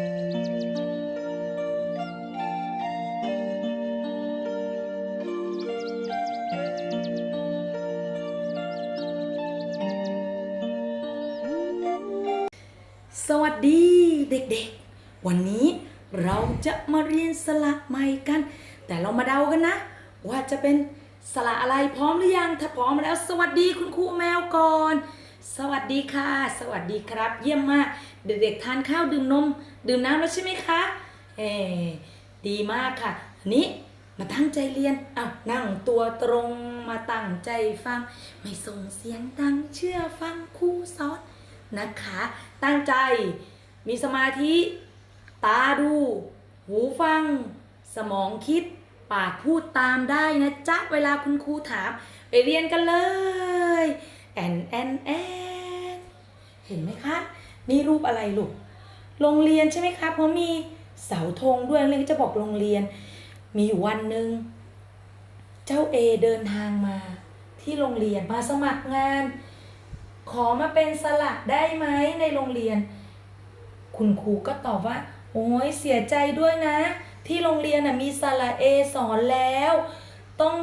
สวัสดีเด็กๆ วันนี้เราจะมาเรียนสระใหม่กัน แต่เรามาเดากันนะ ว่าจะเป็นสระอะไรพร้อมหรือยัง ถ้าพร้อมแล้ว สวัสดีคุณครูแมวก่อน สวัสดีค่ะ สวัสดีครับ เยี่ยมมาก เด็กๆทานข้าวดื่มนม ดื่มน้ำแล้วใช่ไหมคะเอดีมากค่ะนี้มาตั้งใจเรียนอ้าวนั่งตัวตรงมาตั้งใจฟัง ไม่ส่งเสียงดังเชื่อฟังครูสอนนะคะ ตั้งใจมีสมาธิ ตาดู หูฟัง สมองคิด ปากพูดตามได้นะจ๊ะ เวลาคุณครูถาม ไปเรียนกันเลย อนแอนแอนเห็นไหมคะนี่รูปอะไรลูกโรงเรียนใช่ไหมคะเพราะมีเสาธงด้วยเลยจะบอกโรงเรียน มีอยู่วันหนึ่งเจ้าเอเดินทางมาที่โรงเรียนมาสมัครงาน ขอมาเป็นสลักได้ไหมในโรงเรียน คุณครูก็ตอบว่า โอ้ยเสียใจด้วยนะ ที่โรงเรียนนะมีสระเอสอนแล้ว ต้อง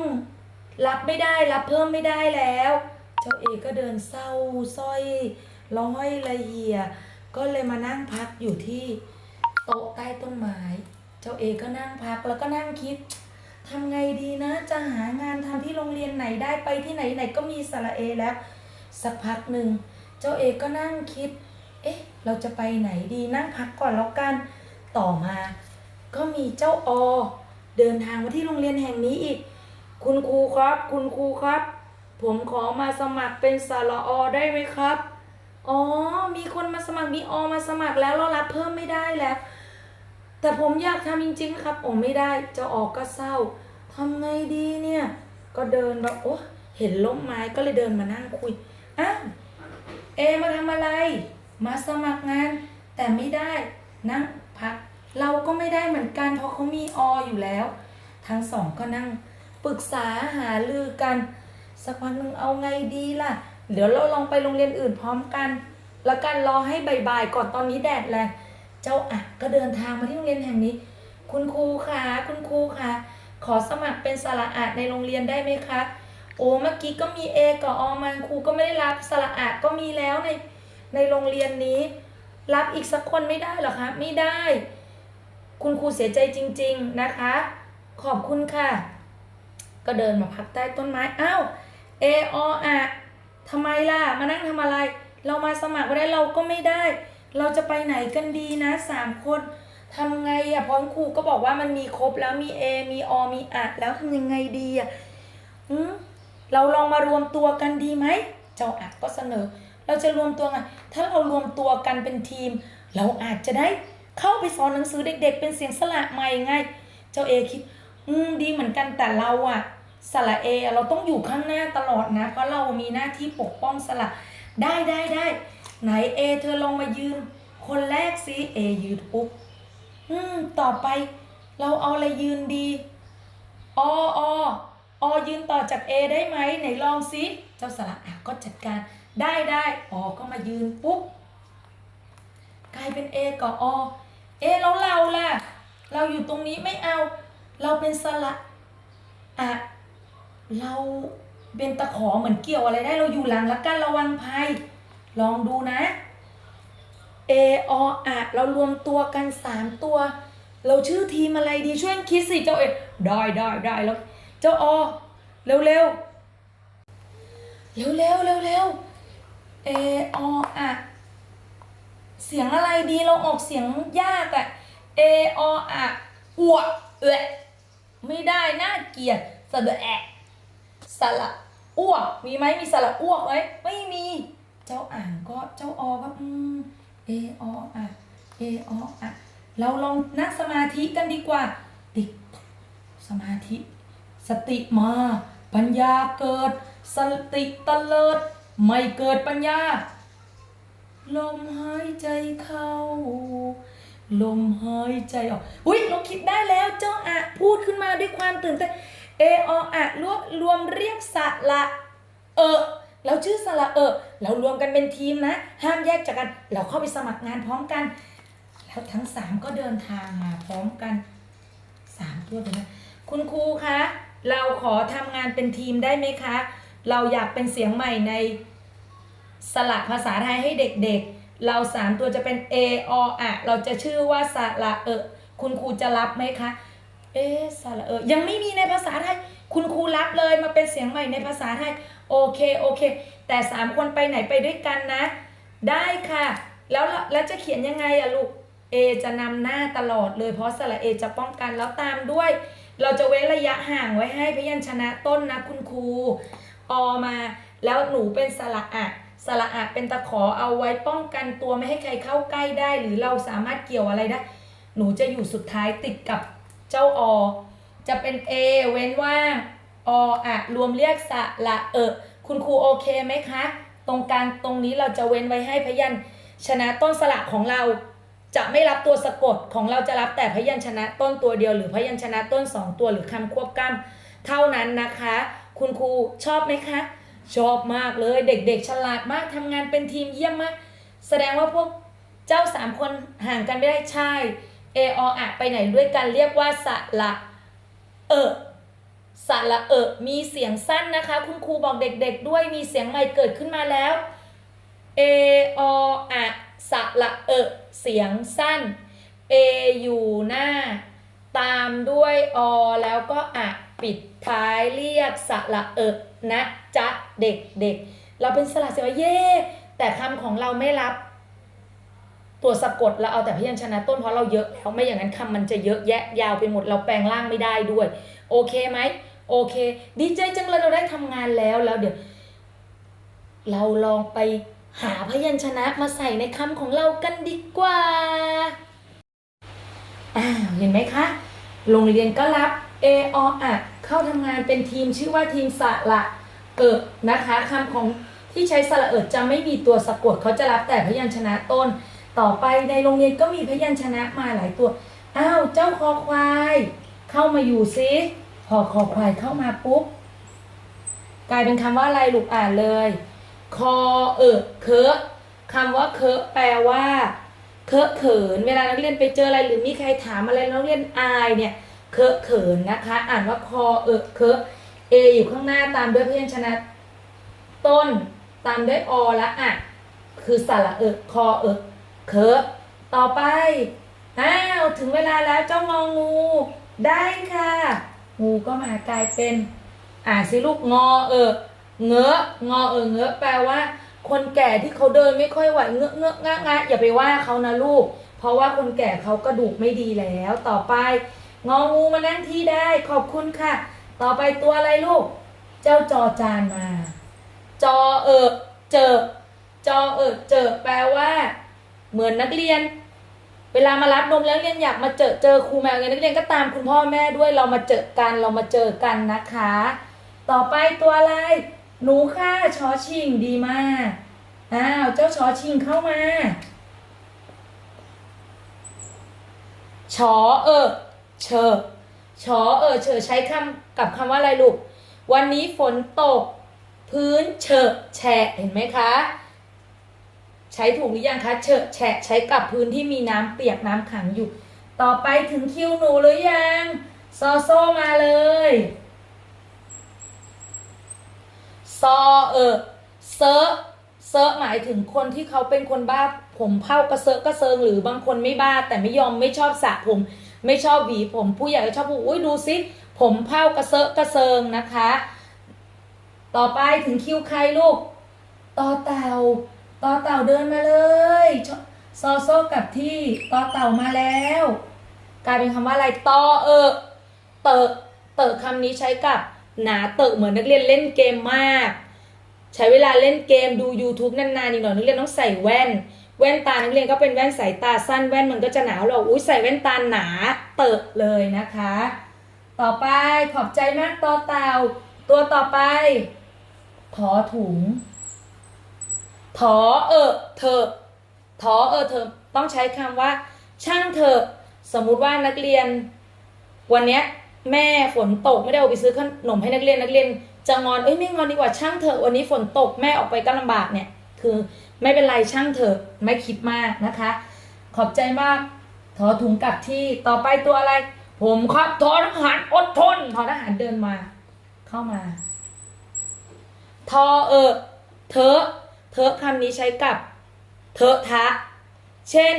รับไม่ได้รับเพิ่มไม่ได้แล้ว จ้าเอก็เดินเศร้าสร้อยร้อยละเหียก็เลยมานั่งพักอยู่ที่โต๊ะใต้ต้นไม้ เจ้าเอก็นั่งพักแล้วก็นั่งคิดทำไงดีนะ จะหางานทำที่โรงเรียนไหนได้ไปที่ไหนไหนก็มีสระเอแล้ว สักพักหนึ่ง เจ้าเอกก็นั่งคิด เอ๊ะ เราจะไปไหนดีนั่งพักก่อนแล้วกัน ต่อมา ก็มีเจ้าอ เดินทางมาที่โรงเรียนแห่งนี้อีก คุณครูครับ คุณครูครับ ผมขอมาสมัครเป็นสารอได้ไหมครับ อ๋อ มีคนมาสมัครมีอมาสมัครแล้วเรารับเพิ่มไม่ได้แล้ว แต่ผมอยากทำจริง ๆ ครับ โอ้ไม่ได้เจ้าออกก็เศร้าทำไงดีเนี่ย ก็เดินแบบโอ้เห็นล้มไม้ก็เลยเดินมานั่งคุยอ้าวเอมาทำอะไร มาสมัครงาน แต่ไม่ได้นั่งพัก เราก็ไม่ได้เหมือนกันเพราะเขามีออยู่แล้ว ทั้งสองก็นั่งปรึกษาหาลือกัน สักพักหนึ่งเอาไงดีล่ะ เดี๋ยวเราลองไปโรงเรียนอื่นพร้อมกัน แล้วกันรอให้บ่ายๆก่อนตอนนี้แดดแรงเจ้าอะก็เดินทางมาที่โรงเรียนแห่งนี้ คุณครูคะคุณครูคะขอสมัครเป็นสระอาดในโรงเรียนได้ไหมคะโอ้เมื่อกี้ก็มีเอกับอมันครูก็ไม่ได้รับสระอาก็มีแล้วในในโรงเรียนนี้ รับอีกสักคนไม่ได้หรอคะไม่ได้ คุณครูเสียใจจริง ๆนะคะ ขอบคุณค่ะ ก็เดินมาพักใต้ต้นไม้อ้าว เอออะทำไมล่ะ มานั่งทำอะไร เรามาสมัครไม่ได้เราก็ไม่ได้ เราจะไปไหนกันดีนะสามคนทำไงอะพราะครูก็บอกว่ามันมีครบแล้วมีเอมีอมีอะแล้วทำยังไงดีอะอืมเราลองมารวมตัวกันดีไหม เจ้าอักก็เสนอ เราจะรวมตัวกันถ้าเรารวมตัวกันเป็นทีม เราอาจจะได้เข้าไปสอนหนังสือเด็ก ๆ เป็นเสียงสละใหม่ไง เจ้าเอคิด อืมดีเหมือนกันแต่เราอะ สละเอเราต้องอยู่ข้างหน้าตลอดนะ เพราะเรามีหน้าที่ปกป้องสละได้ได้ได้ไหนเอเธอลองมายืน คนแรกสิเอยืนปุ๊บอืมต่อไปเราเอาอะไรยืนดีออออยืนต่อจาก A ได้ไหมไหนลองซิเจ้าสระอะก็จัดการได้ได้ออก็มายืนปุ๊บกลายเป็น A กับอเอแล้วเราล่ะ เราอยู่ตรงนี้ไม่เอา เราเป็นสระอะ เราเป็นตะขอเหมือนเกี่ยวอะไรได้เราอยู่หลังล้วกันระวังภัย ลองดูนะเอออะเรารวมตัวกันสามตัว เราชื่อทีมอะไรดีช่วยคิดสิเจ้าเอได้ได้ได้แล้วเจ้าอเร็วเร็วเร็วเร็วเร็วเร็วเอออะเสียงอะไรดีเราออกเสียงยากอะเอออะอวกเอะไม่ได้น่าเกลียดสระแอะ สระอ้วก มีไหมมีสระอ้วกไหมไม่มี เจ้าอ่างก็เจ้าออก็อืมเอออะเอออะเราลองนั่งสมาธิกันดีกว่า ติ๊กสมาธิ สติมา ปัญญาเกิด สติตะเลิด ไม่เกิดปัญญา ลมหายใจเข้า ลมหายใจออก อุ้ยเราคิดได้แล้วเจ้าอะพูดขึ้นมาด้วยความตื่นเต้น เอออะรวบรวมเรียกสระเออเราชื่อสระเออเรารวมกันเป็นทีมนะ ห้ามแยกจากกัน เราเข้าไปสมัครงานพร้อมกัน แล้วทั้งสามก็เดินทางมาพร้อมกันสามตัวเลยนะคุณครูคะเราขอทำงานเป็นทีมได้ไหมคะ เราอยากเป็นเสียงใหม่ในสระภาษาไทยให้เด็กๆ เราสามตัวจะเป็น A ออะเราจะชื่อว่าสระเออคุณครูจะรับไหมคะ เอ๊ะสระเออยังไม่มีในภาษาไทย คุณครูรับเลยมาเป็นเสียงใหม่ในภาษาไทย โอเคโอเค แต่สามคนไปไหนไปด้วยกันนะ ได้ค่ะ แล้วแล้วจะเขียนยังไงอะลูก A จะนำหน้าตลอดเลยเพราะสระเอจะป้องกันแล้วตามด้วย เราจะเว้นระยะห่างไว้ให้พยัญชนะต้นนะคุณครูอมา แล้วหนูเป็นสระอะสระอะเป็นตะขอเอาไว้ป้องกันตัวไม่ให้ใครเข้าใกล้ได้ หรือเราสามารถเกี่ยวอะไรได้ หนูจะอยู่สุดท้ายติดกับ เจ้าอ จะเป็น A เว้นว่างออะรวมเรียกสระเออคุณครูโอเคไหมคะ ตรงกลางตรงนี้เราจะเว้นไว้ให้พยัญชนะต้นสระของเราจะไม่รับตัวสะกดของเราจะรับแต่พยัญชนะต้นตัวเดียว หรือพยัญชนะต้นสองตัวหรือคำควบกล้ำเท่านั้นนะคะ คุณครูชอบไหมคะ ชอบมากเลยเด็กๆ ฉลาดมากทำงานเป็นทีมเยี่ยมมาก แสดงว่าพวกเจ้าสามคนห่างกันไม่ได้ใช่ เอออะไปไหนด้วยกันเรียกว่าสระเออสระเออมีเสียงสั้นนะคะ คุณครูบอกเด็กๆด้วยมีเสียงใหม่เกิดขึ้นมาแล้วเอออะสระเออเสียงสั้นเออยู่หน้า ตามด้วยอแล้วก็อะปิดท้ายเรียกสระเออนะจ๊ะเด็กเด็กๆเราเป็นสระเสียงเย่แต่คำของเราไม่รับ ตัวสะกดเราเอาแต่พยัญชนะต้นเพราะเราเยอะแล้วไม่อย่างนั้นคำมันจะเยอะแยะยาวไปหมดเราแปลงร่างไม่ได้ด้วย โอเคไหมโอเค ดีใจจังเลยเราได้ทำงานแล้วแล้วเดี๋ยวเราลองไปหาพยัญชนะมาใส่ในคำของเรากันดีกว่าอ้าวเห็นไหมคะโรงเรียนก็รับเอออะเข้าทำงานเป็นทีมชื่อว่าทีมสะระเอิดนะคะคำของที่ใช้สระเอิดจะไม่มีตัวสะกดเขาจะรับแต่พยัญชนะต้น ต่อไปในโรงเรียนก็มีพยัญชนะมาหลายตัว อ้าวเจ้าคอควาย เข้ามาอยู่ซิพอคอควายเข้ามาปุ๊บกลายเป็นคำว่าอะไรลูกอ่านเลย คอเออเคอะคำว่าเคอะแปลว่า เคอะเขิน เวลานักเรียนไปเจออะไรหรือมีใครถามอะไรนักเรียนอายเนี่ย เคอะเขินนะคะ อ่านว่าคอเออเคอะเออยู่ข้างหน้าตามด้วยพยัญชนะ ต้น ตามด้วยอและอะ คือสระเออคอเออ เคอะต่อไป อ้าว ถึงเวลาแล้วเจ้างองู ได้ค่ะ งูก็มากลายเป็น อ่าสิลูกงอเออ เงอะงอเออเงอะแปลว่า คนแก่ที่เขาเดินไม่ค่อยไหวเงอะเงอะงะงะอย่าไปว่าเขานะลูก เพราะว่าคนแก่เขากระดูกไม่ดีแล้ว ต่อไป งองูมานั่งที่ได้ ขอบคุณค่ะ ต่อไปตัวอะไรลูก เจ้าจอจานมา จอเออเจอจอเออเจอแปลว่า เหมือนนักเรียน เวลามารับนมแล้วเรียนอยากมาเจอเจอครูแมวเงี้ยนักเรียนก็ตามคุณพ่อแม่ด้วยเรามาเจอกันเรามาเจอกันนะคะ ต่อไปตัวอะไร หนูค่ะชอชิงดีมากอ้าวเจ้าชอชิงเข้ามาชอเออเชอชอเออเชอใช้คำกับคำว่าอะไรลูก วันนี้ฝนตก พื้นเฉอะแฉะเห็นไหมคะ ใช้ถูกหรือยังคะเฉอะแฉะใช้กับพื้นที่มีน้ำเปียกน้ำขังอยู่ ต่อไปถึงคิวหนูหรือยังซอโซมาเลยซอเออเซอเซอหมายถึงคนที่เขาเป็นคนบ้าผมเผ้ากระเซอะกระเซิงหรือบางคนไม่บ้า แต่ไม่ยอมไม่ชอบสระผม ไม่ชอบหวีผมผู้ใหญ่ก็ชอบพูดอุ้ยดูสิผมเผ้ากระเซอะกระเซิงนะคะ ต่อไปถึงคิวใครลูกต่อเต่า ต่อเต่าเดินมาเลยซอโซกับที่ต่อเต่ามาแล้ว กลายเป็นคำว่าอะไรต่อเออเตอะเตอะคำนี้ใช้กับหนาเตอะเหมือนนักเรียนเล่นเกมมาก ใช้เวลาเล่นเกมดู YouTube นานๆอีกหน่อยนักเรียนต้องใส่แว่น แว่นตานักเรียนก็เป็นแว่นสายตาสั้นแว่นมันก็จะหนาวเราอุ้ยใส่แว่นตาหนาเตอะเลยนะคะ ต่อไปขอบใจมากต่อเต่าตัวต่อไปถอถุง ถอเออเธอถอเออเธอต้องใช้คำว่า ช่างเถอะสมมุติว่านักเรียน วันเนี้ย แม่ฝนตกไม่ได้เอาไปซื้อขนมให้นักเรียนนักเรียนจะงอนเอ้ยไม่งอนดีกว่าช่างเถอะวันนี้ฝนตกแม่ออกไปก็ลำบากเนี่ย คือไม่เป็นไรช่างเถอะไม่คิดมากนะคะ ขอบใจมากทอถุงกลับที่ต่อไปตัวอะไร ผมครับทอทหารอดทนทอทหารเดินมา เข้ามา ทอเออเทอะ เทอะคำนี้ใช้กับเทอะทะ เช่น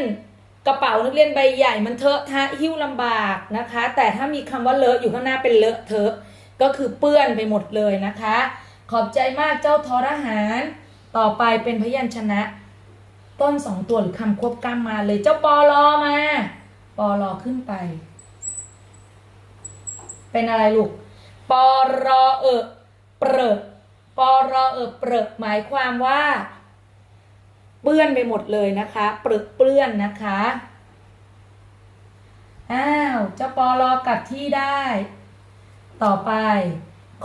กระเป๋านักเรียนใบใหญ่มันเทอะทะหิ้วลำบากนะคะ แต่ถ้ามีคำว่าเลอะอยู่ข้างหน้าเป็นเลอะเทอะ ก็คือเปื้อนไปหมดเลยนะคะ ขอบใจมากเจ้าทอทหาร ต่อไปเป็นพยัญชนะ ต้นสองตัวหรือคำควบกล้ำมาเลยเจ้าปอลอมาปอลอขึ้นไป เป็นอะไรลูกปอรอเออเปรอะ ปรอเออเปรอะหมายความว่า เปื้อนไปหมดเลยนะคะ เปรอะเปื้อนนะคะ อ้าวเจ้าปอลอกลับที่ได้ ต่อไป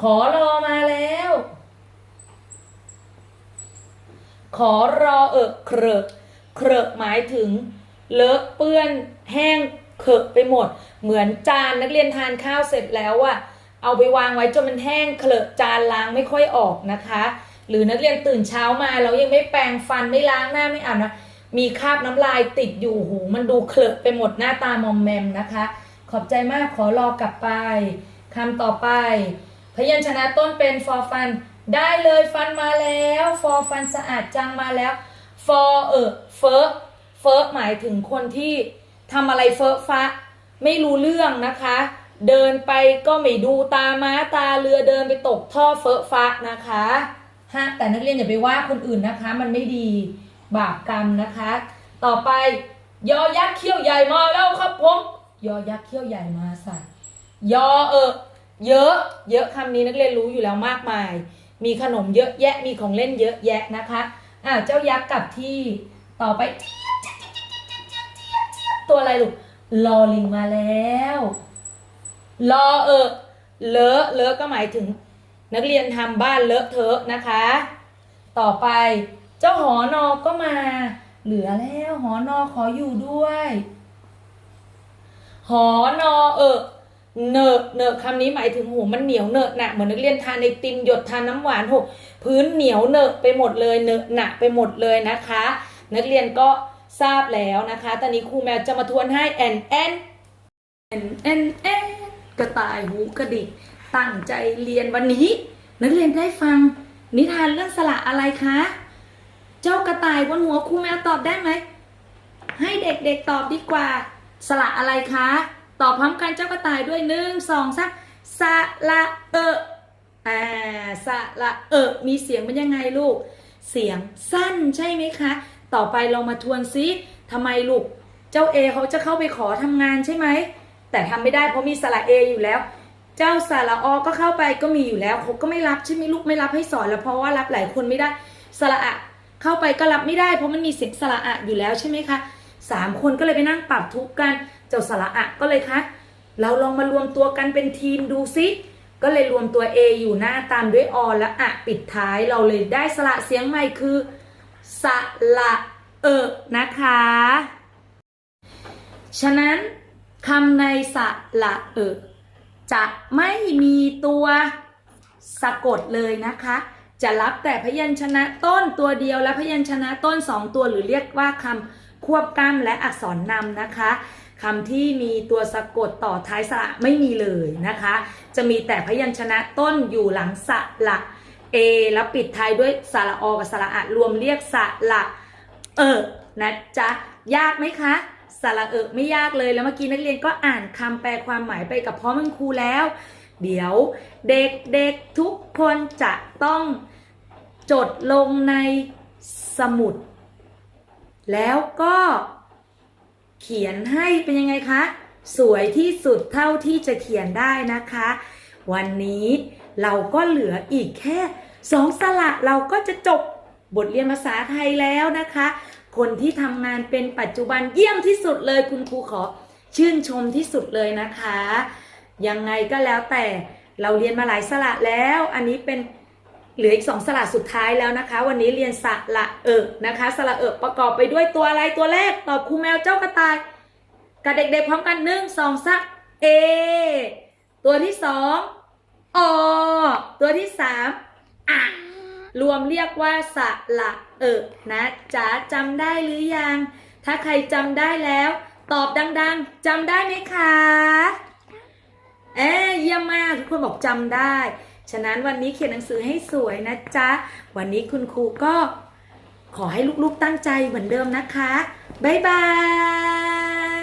ขอรอมาแล้ว ขอรอเออเครอะเครอะหมายถึง เลอะเปื้อนแห้งเขอะไปหมด เหมือนจานนักเรียนทานข้าวเสร็จแล้วอะ เอาไปวางไว้จนมันแห้งเคลอะจานล้างไม่ค่อยออกนะคะ หรือนักเรียนตื่นเช้ามาแล้วยังไม่แปรงฟันไม่ล้างหน้าไม่อาบนะมีคราบน้ำลายติดอยู่หู มันดูเคลอะไปหมดหน้าตามอมแมมนะคะ ขอบใจมากขอรอกลับไปคำต่อไป พยัญชนะต้นเป็นฟอฟันได้เลยฟันมาแล้วฟอฟันสะอาดจังมาแล้วฟอเออเฟอเฟอหมายถึงคนที่ทำอะไรเฟอะฟะไม่รู้เรื่องนะคะ เดินไปก็ไม่ดูตาม้าตาเรือเดินไปตกท่อเฟอะฟะนะคะฮะแต่นักเรียนอย่าไปว่าคนอื่นนะคะ มันไม่ดีบาปกรรมนะคะ ต่อไปยอยักษ์เขี้ยวใหญ่มาแล้วครับผมยอยักษ์เขี้ยวใหญ่มาใสัตว์ยอเออเยอะเยอะคำนี้นักเรียนรู้อยู่แล้วมากมาย มีขนมเยอะแยะมีของเล่นเยอะแยะนะคะอ่าเจ้ายักษ์กลับที่ต่อไปตัวอะไรลูกลอลิงมาแล้ว ลอเออเลอะเลอะก็หมายถึง นักเรียนทำบ้านเลอะเทอะนะคะ ต่อไปเจ้าหอนอก็มา เหลือแล้วหอนอขออยู่ด้วย หอนอเออเนอะเนอะคำนี้หมายถึงโหมันเหนียวเนอะหนะเหมือนนักเรียนทานในติมหยดทานน้ำหวานโหพื้นเหนียวเนอะไปหมดเลยเนอะหนะไปหมดเลยนะคะ นักเรียนก็ทราบแล้วนะคะ ตอนนี้ครูแมวจะมาทวนให้แอนแอนแอนแอน กระต่ายหูกระดิก ตั้งใจเรียนวันนี้ นักเรียนได้ฟัง นิทานเรื่องสละอะไรคะ เจ้ากระต่ายบนหัวครูแมวตอบได้ไหม ให้เด็กๆตอบดีกว่า สละอะไรคะ ตอบพร้อมกันเจ้ากระต่ายด้วยหนึ่งสองสามสละเอออ่าสละเออมีเสียงเป็นยังไงลูก เสียงสั้นใช่ไหมคะ ต่อไปเรามาทวนซิทำไมลูก เจ้าเอเขาจะเข้าไปขอทำงานใช่ไหม แต่ทำไม่ได้เพราะมีสระเออยู่แล้ว เจ้าสระอก็เข้าไปก็มีอยู่แล้วเขาก็ไม่รับใช่ไหมลูกไม่รับให้สอนแล้วเพราะว่ารับหลายคนไม่ได้สระอะเข้าไปก็รับไม่ได้ เพราะมันมีเสียงสระอะอยู่แล้วใช่ไหมคะสามคนก็เลยไปนั่งปรับทุกกัน เจ้าสระอะก็เลยคะเราลองมารวมตัวกันเป็นทีมดูซิก็เลยรวมตัว A อยู่หน้าตามด้วยอและอะปิดท้ายเราเลยได้สระเสียงใหม่คือสระเออนะคะ ฉะนั้น คำในสระเออจะไม่มีตัวสะกดเลยนะคะ จะรับแต่พยัญชนะต้นตัวเดียวและพยัญชนะต้นสองตัวหรือเรียกว่าคำควบกล้ำและอักษรนำนะคะคำที่มีตัวสะกดต่อท้ายสระไม่มีเลยนะคะ จะมีแต่พยัญชนะต้นอยู่หลังสระเอแล้วปิดท้ายด้วยสระอกับสระอะรวมเรียกสระเออนะจ๊ะยากไหมคะ สระเออไม่ยากเลยแล้วเมื่อกี้นักเรียนก็อ่านคำแปลความหมายไปกับพ่อมันครูแล้ว เดี๋ยวเด็กๆทุกคนจะต้องจดลงในสมุด แล้วก็เขียนให้เป็นยังไงคะ สวยที่สุดเท่าที่จะเขียนได้นะคะ วันนี้เราก็เหลืออีกแค่สองสระเราก็จะจบบทเรียนภาษาไทยแล้วนะคะ คนที่ทำงานเป็นปัจจุบันเยี่ยมที่สุดเลยคุณครูขอชื่นชมที่สุดเลยนะคะ ยังไงก็แล้วแต่เราเรียนมาหลายสระแล้ว อันนี้เป็นเหลืออีกสองสระสุดท้ายแล้วนะคะ วันนี้เรียนสระเอิกนะคะ สระเอิกประกอบไปด้วยตัวอะไรตัวแรกตอบครูแมวเจ้ากระต่ายกับเด็กๆพร้อมกันหนึ่งสองสักเอตัวที่สองอตัวที่สามอะ รวมเรียกว่าสระเอิกนะจ๊ะจำได้หรือยัง ถ้าใครจำได้แล้ว ตอบดังๆจำได้ไหมคะเอ๊เยี่ยมมากทุกคนบอกจำได้ ฉะนั้นวันนี้เขียนหนังสือให้สวยนะจ๊ะ วันนี้คุณครูก็ขอให้ลูกๆตั้งใจเหมือนเดิมนะคะ บ๊ายบาย